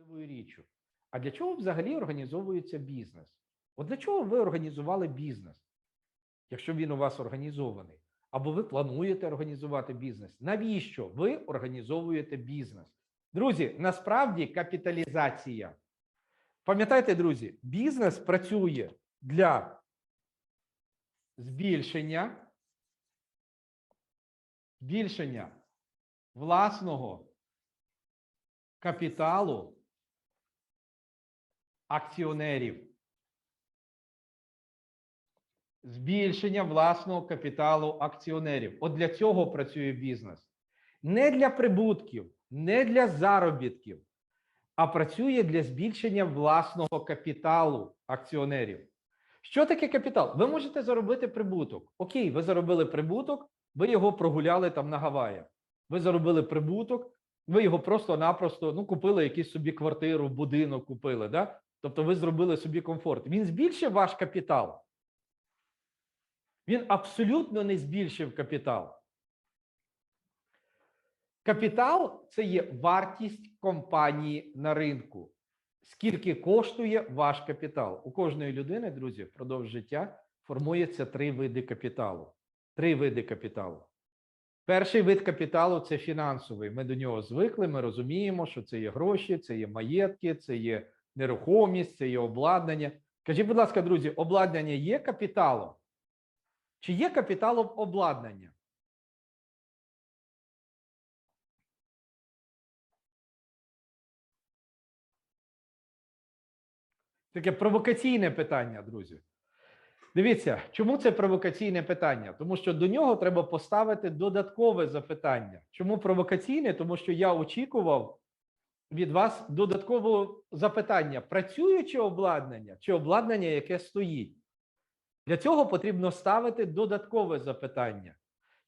важливою річчю. А для чого взагалі організовується бізнес? От для чого ви організували бізнес, якщо він у вас організований? Або ви плануєте організувати бізнес? Навіщо ви організовуєте бізнес? Друзі, насправді капіталізація. Пам'ятайте, друзі, бізнес працює для збільшення, збільшення власного капіталу акціонерів. Збільшення власного капіталу акціонерів. От для цього працює бізнес. Не для прибутків, не для заробітків, а працює для збільшення власного капіталу акціонерів. Що таке капітал? Ви можете заробити прибуток. Окей, ви заробили прибуток, ви його прогуляли там на Гаваях. Ви заробили прибуток, ви його просто-напросто ну, купили якусь собі квартиру, будинок купили. Да? Тобто ви зробили собі комфорт. Він збільшив ваш капітал. Він абсолютно не збільшив капітал. Капітал це є вартість компанії на ринку. Скільки коштує ваш капітал? У кожної людини, друзі, впродовж життя формується три види капіталу. Три види капіталу. Перший вид капіталу це фінансовий. Ми до нього звикли, ми розуміємо, що це є гроші, це є маєтки, це є нерухомість, це є обладнання. Кажіть, будь ласка, друзі, обладнання є капіталом? Чи є капіталом обладнання? Таке провокаційне питання, друзі. Дивіться, чому це провокаційне питання? Тому що до нього треба поставити додаткове запитання. Чому провокаційне? Тому що я очікував від вас додаткового запитання: працююче обладнання чи обладнання, яке стоїть? Для цього потрібно ставити додаткове запитання.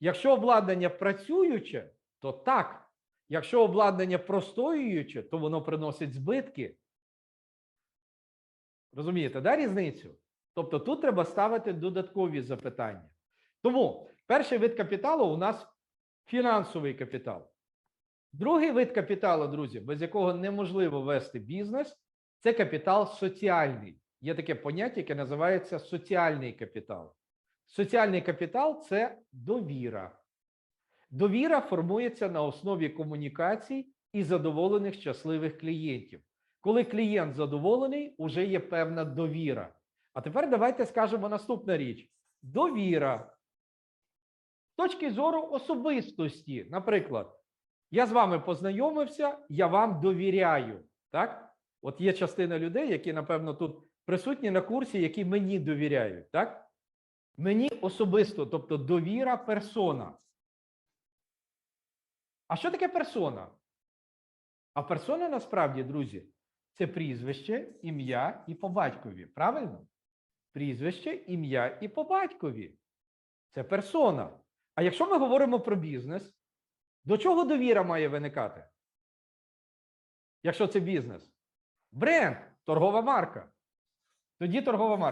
Якщо обладнання працююче, то так. Якщо обладнання простоююче, то воно приносить збитки. Розумієте, да, різницю? Тобто тут треба ставити додаткові запитання. Тому перший вид капіталу у нас фінансовий капітал. Другий вид капіталу, друзі, без якого неможливо вести бізнес, це капітал соціальний. Є таке поняття, яке називається соціальний капітал. Соціальний капітал це довіра. Довіра формується на основі комунікацій і задоволених щасливих клієнтів. Коли клієнт задоволений, уже є певна довіра. А тепер давайте скажемо наступна річ: довіра. З точки зору особистості, наприклад, я з вами познайомився, я вам довіряю. Так? От є частина людей, які, напевно, тут присутні на курсі, які мені довіряють. Так? Мені особисто, тобто довіра персона. А що таке персона? А персона насправді, друзі, це прізвище, ім'я і по батькові. Правильно? Прізвище, ім'я і по батькові. Це персона. А якщо ми говоримо про бізнес, до чого довіра має виникати? Якщо це бізнес? Бренд, торгова марка. Тоді торгова марка.